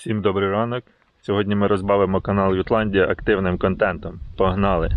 Всім добрий ранок. Сьогодні ми розбавимо канал Ютландія активним контентом. Погнали!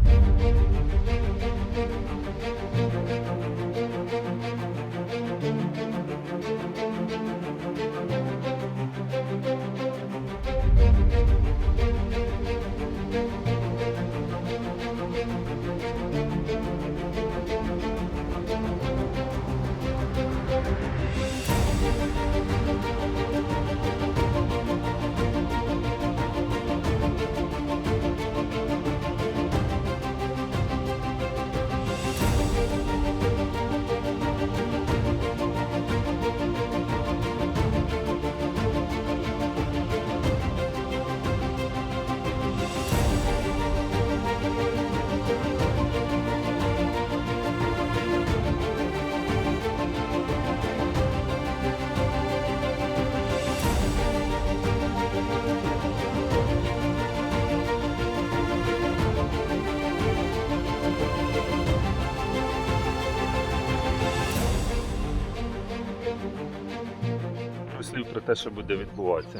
Те, що буде відбуватися.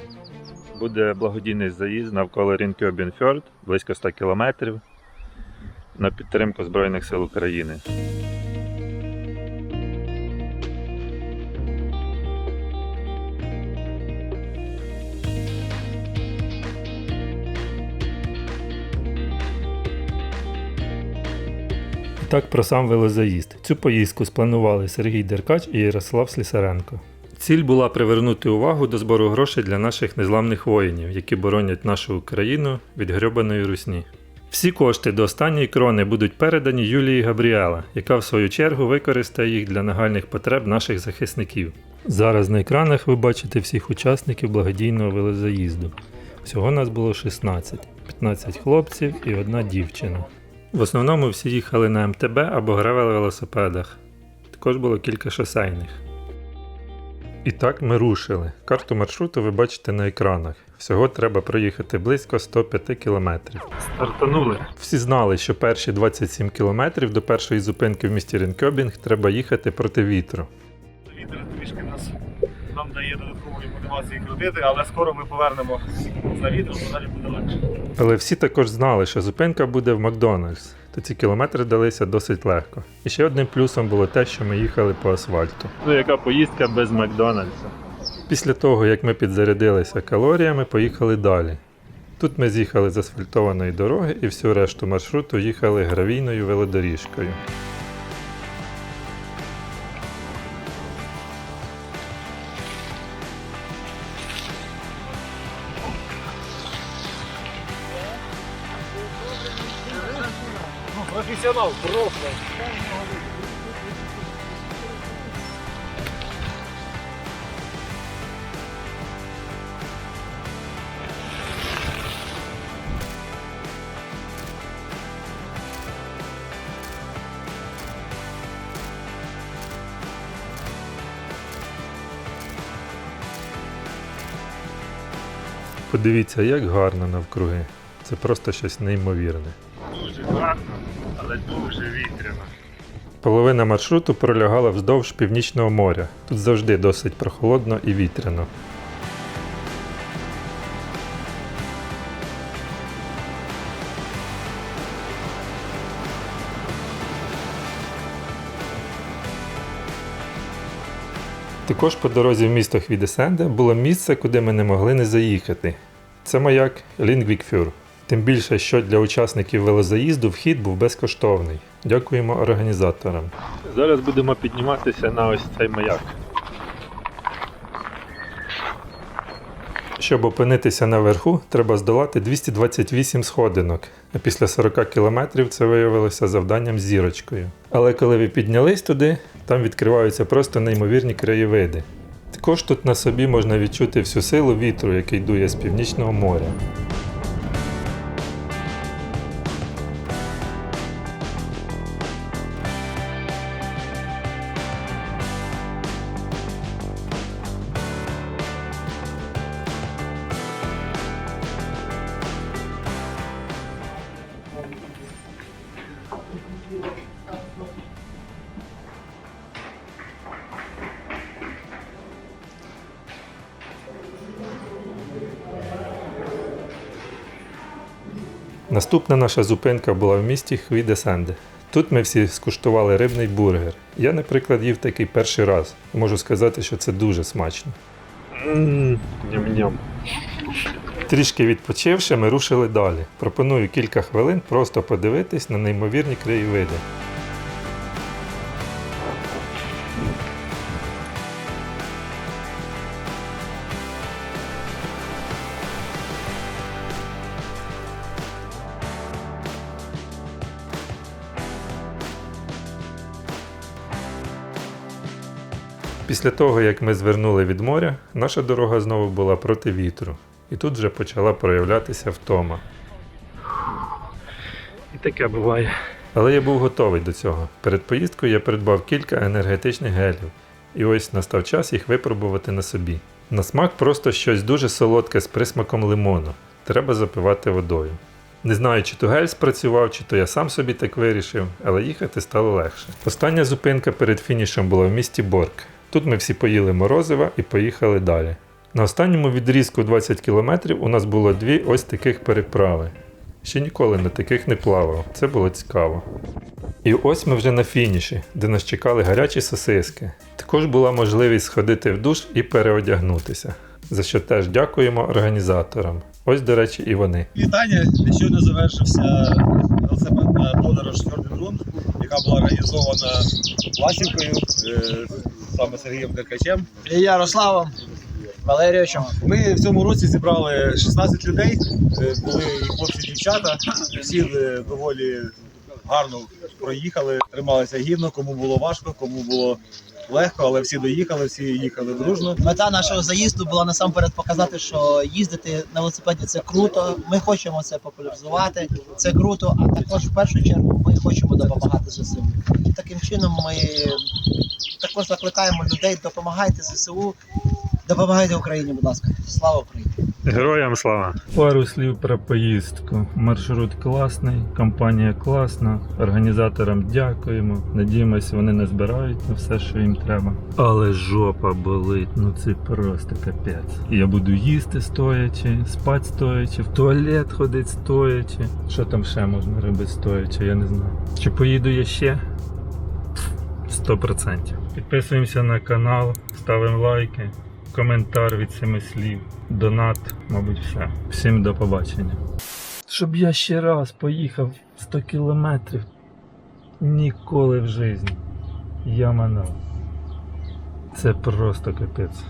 Буде благодійний заїзд навколо Рінкьобінфьорд, близько 100 кілометрів, на підтримку Збройних сил України. Так про сам велозаїзд. Цю поїздку спланували Сергій Деркач і Ярослав Слісаренко. Ціль була привернути увагу до збору грошей для наших незламних воїнів, які боронять нашу Україну від грьобаної русні. Всі кошти до останньої крони будуть передані Юлії Габріела, яка в свою чергу використає їх для нагальних потреб наших захисників. Зараз на екранах ви бачите всіх учасників благодійного велозаїзду. Всього нас було 16, 15 хлопців і одна дівчина. В основному всі їхали на МТБ або гравели велосипедах. Також було кілька шосейних. І так ми рушили. Карту маршруту ви бачите на екранах. Всього треба проїхати близько 105 кілометрів. Стартанули. Всі знали, що перші 27 кілометрів до першої зупинки в місті Рінкьобінг треба їхати проти вітру. Мотивації крутити, але скоро ми повернемо за вітром, то далі буде легше. Але всі також знали, що зупинка буде в Макдональдс, то ці кілометри далися досить легко. І ще одним плюсом було те, що ми їхали по асфальту. Ну яка поїздка без Макдональдса? Після того, як ми підзарядилися калоріями, поїхали далі. Тут ми з'їхали з асфальтованої дороги і всю решту маршруту їхали гравійною велодоріжкою. Професіонал, просто. Подивіться, як гарно навкруги. Це просто щось неймовірне. Дуже гарно, але дуже вітряно. Половина маршруту пролягала вздовж північного моря. Тут завжди досить прохолодно і вітряно. Також по дорозі в місто Хвідесенде було місце, куди ми не могли не заїхати. Це маяк Лінгвікфюр. Тим більше, що для учасників велозаїзду вхід був безкоштовний. Дякуємо організаторам. Зараз будемо підніматися на ось цей маяк. Щоб опинитися наверху, треба здолати 228 сходинок, а після 40 кілометрів це виявилося завданням з зірочкою. Але коли ви піднялись туди, там відкриваються просто неймовірні краєвиди. Також тут на собі можна відчути всю силу вітру, який дує з північного моря. Наступна наша зупинка була в місті Хвідесенде. Тут ми всі скуштували рибний бургер. Я, наприклад, їв такий перший раз. Можу сказати, що це дуже смачно. Ням-ням. Трішки відпочивши, ми рушили далі. Пропоную кілька хвилин просто подивитись на неймовірні краєвиди. Після того, як ми звернули від моря, наша дорога знову була проти вітру, і тут вже почала проявлятися втома. І таке буває. Але я був готовий до цього. Перед поїздкою я придбав кілька енергетичних гелів, і ось настав час їх випробувати на собі. На смак просто щось дуже солодке з присмаком лимону. Треба запивати водою. Не знаю, чи то гель спрацював, чи то я сам собі так вирішив, але їхати стало легше. Остання зупинка перед фінішем була в місті Борк. Тут ми всі поїли морозива і поїхали далі. На останньому відрізку 20 км у нас було дві ось таких переправи. Ще ніколи на таких не плавав, це було цікаво. І ось ми вже на фініші, де нас чекали гарячі сосиски. Також була можливість сходити в душ і переодягнутися, за що теж дякуємо організаторам. Ось, до речі, і вони. Вітання. Щойно завершився велосипедна подорож Фьорденгрунд, яка була організована Власівкою, е, саме Сергієм Деркачем. І Ярославом Валерійовичем. Ми в цьому році зібрали 16 людей. Е, Були і хлопці, і дівчата. Всі е, доволі гарно проїхали, трималися гідно, кому було важко, кому було легко, але всі доїхали, всі їхали дружно. Мета нашого заїзду була насамперед показати, що їздити на велосипеді це круто. Ми хочемо це популяризувати. Це круто. А також в першу чергу ми хочемо допомагати ЗСУ. Таким чином ми також закликаємо людей допомагайте ЗСУ, допомагайте Україні, будь ласка. Слава Україні! Героям слава! Пару слів про поїздку. Маршрут класний, компанія класна. Організаторам дякуємо. Надіємось, вони не збирають на все, що їм треба. Але жопа болить, ну це просто капець. Я буду їсти стоячи, спати стоячи, в туалет ходити стоячи. Що там ще можна робити стоячи, я не знаю. Чи поїду я ще? 100%. Підписуємося на канал, ставимо лайки, коментар від семи слів, донат, мабуть, все. Всім до побачення. Щоб я ще раз поїхав 100 кілометрів. Ніколи в житті. Я манав. Це просто капець.